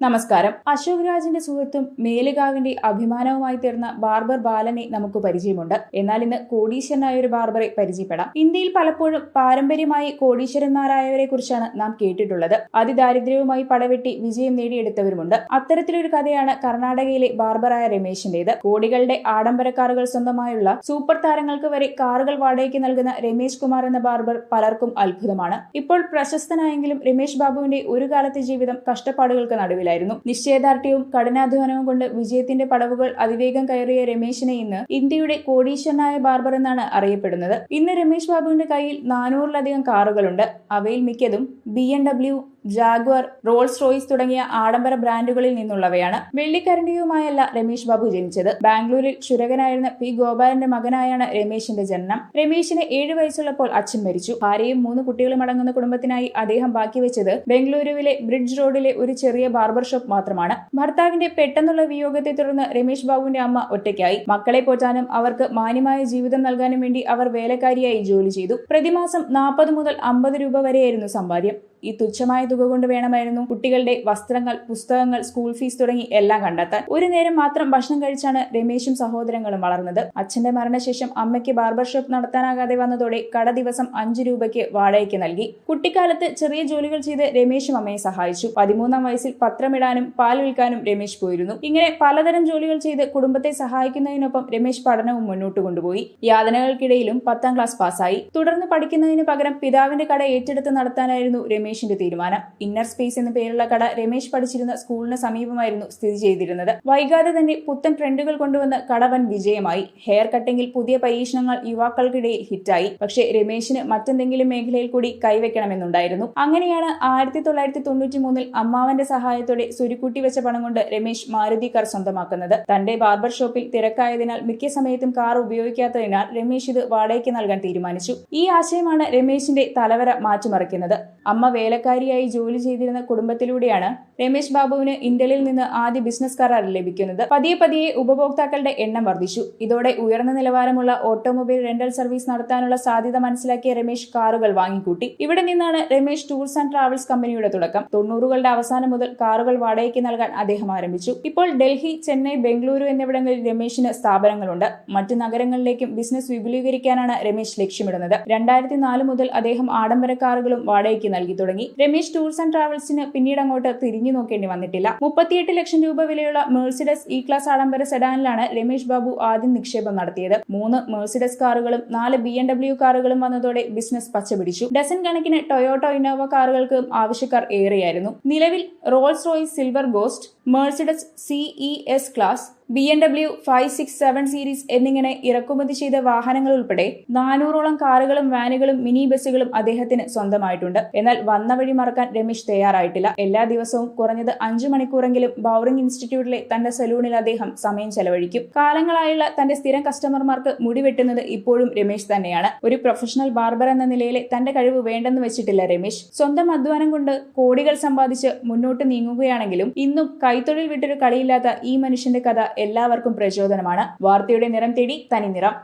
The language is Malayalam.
നമസ്കാരം. അശോക് രാജിന്റെ സുഹൃത്തും മേലുകാവിന്റെ അഭിമാനവുമായി തീർന്ന ബാർബർ ബാലനെ നമുക്ക് പരിചയമുണ്ട്. എന്നാൽ ഇന്ന് കോടീശ്വരനായ ഒരു ബാർബറെ പരിചയപ്പെടാം. ഇന്ത്യയിൽ പലപ്പോഴും പാരമ്പര്യമായി കോടീശ്വരന്മാരായവരെ കുറിച്ചാണ് നാം കേട്ടിട്ടുള്ളത്. അതിദാരിദ്ര്യവുമായി പടവെട്ടി വിജയം നേടിയെടുത്തവരുമുണ്ട്. അത്തരത്തിലൊരു കഥയാണ് കർണാടകയിലെ ബാർബറായ രമേശിന്റേത്. കോടികളുടെ ആഡംബര കാറുകൾ സ്വന്തമായുള്ള സൂപ്പർ താരങ്ങൾക്ക് വരെ കാറുകൾ വാടകയ്ക്ക് നൽകുന്ന രമേശ് കുമാർ എന്ന ബാർബർ പലർക്കും അത്ഭുതമാണ്. ഇപ്പോൾ പ്രശസ്തനായെങ്കിലും രമേശ് ബാബുവിന്റെ ഒരു കാലത്തെ ജീവിതം കഷ്ടപ്പാടുകൾക്ക് നടുവിലായിരുന്നു നിശ്ചയദാർഢ്യവും കഠിനാധ്വാനവും കൊണ്ട് വിജയത്തിന്റെ പടവുകൾ അതിവേഗം കയറിയ രമേശിനെ ഇന്ന് ഇന്ത്യയുടെ കോടീശ്വരനായ ബാർബർ എന്നാണ് അറിയപ്പെടുന്നത്. ഇന്ന് രമേശ് ബാബുവിന്റെ കയ്യിൽ നാനൂറിലധികം കാറുകളുണ്ട്. അവയിൽ മിക്കതും B M W Jaguar Rolls Royce തുടങ്ങിയ ആഡംബര ബ്രാൻഡുകളിൽ നിന്നുള്ളവയാണ്. വെള്ളിക്കരണ്ടിയുമായല്ല രമേശ് ബാബു ജനിച്ചത്. ബാംഗ്ലൂരിൽ ക്ഷുരകനായിരുന്ന പി ഗോപാലന്റെ മകനായാണ് രമേശിന്റെ ജനനം. രമേശിന് ഏഴു വയസ്സുള്ളപ്പോൾ അച്ഛൻ മരിച്ചു. ഭാര്യയും മൂന്ന് കുട്ടികളും അടങ്ങുന്ന കുടുംബത്തിനായി അദ്ദേഹം ബാക്കി വെച്ചത് ബംഗളൂരുവിലെ ബ്രിഡ്ജ് റോഡിലെ ഒരു ചെറിയ ബാർബർ ഷോപ്പ് മാത്രമാണ്. ഭർത്താവിന്റെ പെട്ടെന്നുള്ള വിയോഗത്തെ തുടർന്ന് രമേശ് ബാബുവിന്റെ അമ്മ ഒറ്റയ്ക്കായി. മക്കളെ പോറ്റാനും അവർക്ക് മാന്യമായ ജീവിതം നൽകാനും വേണ്ടി അവർ വേലക്കാരിയായി ജോലി ചെയ്തു. പ്രതിമാസം നാൽപ്പത് മുതൽ അമ്പത് രൂപ വരെയായിരുന്നു സമ്പാദ്യം. ഈ തുച്ഛമായ തുക കൊണ്ട് വേണമായിരുന്നു. കുട്ടികളുടെ വസ്ത്രങ്ങൾ പുസ്തകങ്ങൾ സ്കൂൾ ഫീസ് തുടങ്ങി എല്ലാം കണ്ടെത്താൻ. ഒരു നേരം മാത്രം ഭക്ഷണം കഴിച്ചാണ് രമേശും സഹോദരങ്ങളും വളർന്നത്. അച്ഛന്റെ മരണശേഷം അമ്മയ്ക്ക് ബാർബർ ഷോപ്പ് നടത്താനാകാതെ വന്നതോടെ കട ദിവസം അഞ്ചു രൂപയ്ക്ക് വാടകയ്ക്ക് നൽകി. കുട്ടിക്കാലത്ത് ചെറിയ ജോലികൾ ചെയ്ത് രമേശും അമ്മയെ സഹായിച്ചു. പതിമൂന്നാം വയസ്സിൽ പത്രമിടാനും പാൽ വിൽക്കാനും രമേശ് പോയിരുന്നു. ഇങ്ങനെ പലതരം ജോലികൾ ചെയ്ത് കുടുംബത്തെ സഹായിക്കുന്നതിനൊപ്പം രമേശ് പഠനവും മുന്നോട്ട് കൊണ്ടുപോയി. യാതനകൾക്കിടയിലും പത്താം ക്ലാസ് പാസ്സായി തുടർന്ന് പഠിക്കുന്നതിന് പകരം പിതാവിന്റെ കട ഏറ്റെടുത്ത് നടത്താനായിരുന്നു രമേശിന്റെ തീരുമാനം. ഇന്നർ സ്പേസ് എന്ന പേരുള്ള കട രമേശ് പഠിച്ചിരുന്ന സ്കൂളിന് സമീപമായിരുന്നു സ്ഥിതി ചെയ്തിരുന്നത്. വൈകാതെ തന്നെ പുത്തൻ ട്രെൻഡുകൾ കൊണ്ടുവന്ന് കട വൻ വിജയമായി. ഹെയർ കട്ടിംഗിൽ പുതിയ പരീക്ഷണങ്ങൾ യുവാക്കൾക്കിടയിൽ ഹിറ്റായി പക്ഷേ രമേശിന് മറ്റെന്തെങ്കിലും മേഖലയിൽ കൂടി കൈവയ്ക്കണമെന്നുണ്ടായിരുന്നു അങ്ങനെയാണ് ആയിരത്തി തൊള്ളായിരത്തി തൊണ്ണൂറ്റി മൂന്നിൽ അമ്മാവന്റെ സഹായത്തോടെ സുരുക്കൂട്ടി വെച്ച പണം കൊണ്ട് രമേശ് മാരുതി കാർ സ്വന്തമാക്കുന്നത്. തന്റെ ബാർബർ ഷോപ്പിൽ തിരക്കായതിനാൽ മിക്ക സമയത്തും കാർ ഉപയോഗിക്കാത്തതിനാൽ രമേശ് ഇത് വാടകയ്ക്ക് നൽകാൻ തീരുമാനിച്ചു. ഈ ആശയമാണ് രമേശിന്റെ തലവര മാറ്റിമറിക്കുന്നത്. അമ്മ വേലക്കാരിയായി ജോലി ചെയ്തിരുന്ന കുടുംബത്തിലൂടെയാണ് രമേശ് ബാബുവിന് ഇന്ത്യയിൽ നിന്ന് ആദ്യ ബിസിനസ് കരാർ ലഭിക്കുന്നത്. പതിയെ പതിയെ ഉപഭോക്താക്കളുടെ എണ്ണം വർദ്ധിച്ചു. ഇതോടെ ഉയർന്ന നിലവാരമുള്ള ഓട്ടോമൊബൈൽ റെന്റൽ സർവീസ് നടത്താനുള്ള സാധ്യത മനസ്സിലാക്കിയ രമേശ് കാറുകൾ വാങ്ങിക്കൂട്ടി. ഇവിടെ നിന്നാണ് രമേശ് ടൂർസ് ആൻഡ് ട്രാവൽസ് കമ്പനിയുടെ തുടക്കം. തൊണ്ണൂറുകളുടെ അവസാനം മുതൽ കാറുകൾ വാടകയ്ക്ക് നൽകാൻ അദ്ദേഹം ആരംഭിച്ചു. ഇപ്പോൾ ഡൽഹി ചെന്നൈ ബംഗളൂരു എന്നിവിടങ്ങളിൽ രമേശിന് സ്ഥാപനങ്ങളുണ്ട്. മറ്റ് നഗരങ്ങളിലേക്കും ബിസിനസ് വിപുലീകരിക്കാനാണ് രമേശ് ലക്ഷ്യമിടുന്നത്. രണ്ടായിരത്തി നാല് മുതൽ അദ്ദേഹം ആഡംബര കാറുകളും വാടകയ്ക്ക് നൽകി തുടങ്ങി. രമേശ് ടൂർസ് ആൻഡ് ട്രാവൽസിന് പിന്നീട് അങ്ങോട്ട് തിരിഞ്ഞു നോക്കേണ്ടി വന്നിട്ടില്ല. മുപ്പത്തിയെട്ട് ലക്ഷം രൂപ വിലയുള്ള മേഴ്സിഡസ് ഇ ക്ലാസ് ആഡംബര സെഡാനിലാണ് രമേശ് ബാബു ആദ്യം നിക്ഷേപം നടത്തിയത്. മൂന്ന് മേഴ്സിഡസ് കാറുകളും നാല് ബി എം ഡബ്ല്യു കാറുകളും വന്നതോടെ ബിസിനസ് പച്ചപിടിച്ചു. ഡസൻ കണക്കിന് ടൊയോട്ടോ ഇന്നോവ കാറുകൾക്കും ആവശ്യക്കാർ ഏറെയായിരുന്നു. നിലവിൽ Rolls Royce Silver Ghost Mercedes C E S class B M W five six seven series എന്നിങ്ങനെ ഇറക്കുമതി ചെയ്ത വാഹനങ്ങൾ ഉൾപ്പെടെ നാനൂറോളം കാറുകളും വാനുകളും മിനി ബസ്സുകളും അദ്ദേഹത്തിന് സ്വന്തമായിട്ടുണ്ട്. എന്നാൽ വന്ന വഴി മറക്കാൻ രമേശ് തയ്യാറായിട്ടില്ല. എല്ലാ ദിവസവും കുറഞ്ഞത് അഞ്ചു മണിക്കൂറെങ്കിലും ബൗറിംഗ് ഇൻസ്റ്റിറ്റ്യൂട്ടിലെ തന്റെ സലൂണിൽ അദ്ദേഹം സമയം ചെലവഴിക്കും. കാലങ്ങളായുള്ള തന്റെ സ്ഥിരം കസ്റ്റമർമാർക്ക് മുടി വെട്ടുന്നത് ഇപ്പോഴും രമേശ് തന്നെയാണ്. ഒരു പ്രൊഫഷണൽ ബാർബർ എന്ന നിലയിലെ തന്റെ കഴിവ് വേണ്ടെന്ന് വെച്ചിട്ടില്ല രമേശ്. സ്വന്തം അധ്വാനം കൊണ്ട് കോടികൾ സമ്പാദിച്ച് മുന്നോട്ട് നീങ്ങുകയാണെങ്കിലും ഇന്നും കൈത്തൊഴിൽ വിട്ടൊരു കളിയില്ലാത്ത ഈ മനുഷ്യന്റെ കഥ എല്ലാവർക്കും പ്രചോദനമാണ്. വാർത്തയുടെ നിറം തേടി തനി നിറം.